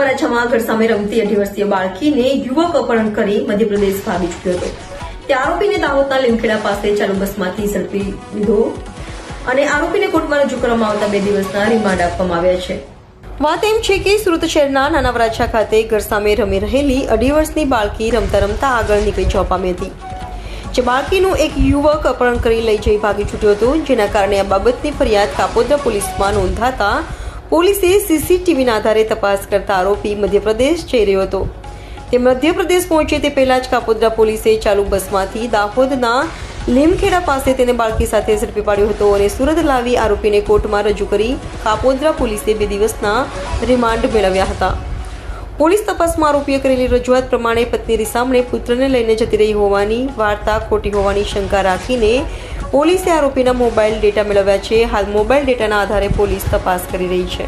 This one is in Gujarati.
વરાછામાં ઘર સામે રમતી અઢી વર્ષીય બાળકીને યુવક અપહરણ કરી મધ્યપ્રદેશ ભાગી છૂટ્યો હતો. તે આરોપીને દાહોદના લીમખેડા પાસે ચાલુ બસમાંથી ઝડપી લીધો અને આરોપીને કોર્ટમાં રજૂ કરવામાં આવતા બે દિવસના રિમાન્ડ આપવામાં આવ્યા છે. વાત એમ છે કે સુરત શહેરના નાના વરાછા ખાતે ઘર સામે રમી રહેલી અઢી વર્ષની બાળકી રમતા રમતા આગળ નીકળી જવા પામી હતી. જે બાળકીનું એક યુવક અપહરણ કરી લઈ જઈ ભાગી છૂટ્યો હતો, જેના કારણે આ બાબતની ફરિયાદ કાપોદ્રા પોલીસમાં નોંધાતા પોલીસે સીસીટીવીના આધારે તપાસ કરતા આરોપી મધ્યપ્રદેશ જઈ રહ્યો હતો. તે મધ્યપ્રદેશ પહોંચે તે પહેલા જ કાપોદ્રા પોલીસે ચાલુ બસમાંથી દાહોદના લીમખેડા પાસે તેને બાળકી સાથે ઝડપી પાડ્યો હતો અને સુરત લાવી આરોપીને કોર્ટમાં રજૂ કરી કાપોદ્રા પોલીસે બે દિવસના રિમાન્ડ મેળવ્યા હતા. પોલીસ તપાસમાં આરોપીએ કરેલી રજૂઆત પ્રમાણે પત્ની સામે પુત્રને લઈને જતી રહી હોવાની વાર્તા ખોટી હોવાની શંકા રાખીને પોલીસે આરોપીના મોબાઈલ ડેટા મેળવ્યા છે. હાલ મોબાઈલ ડેટાના આધારે પોલીસ તપાસ કરી રહી છે.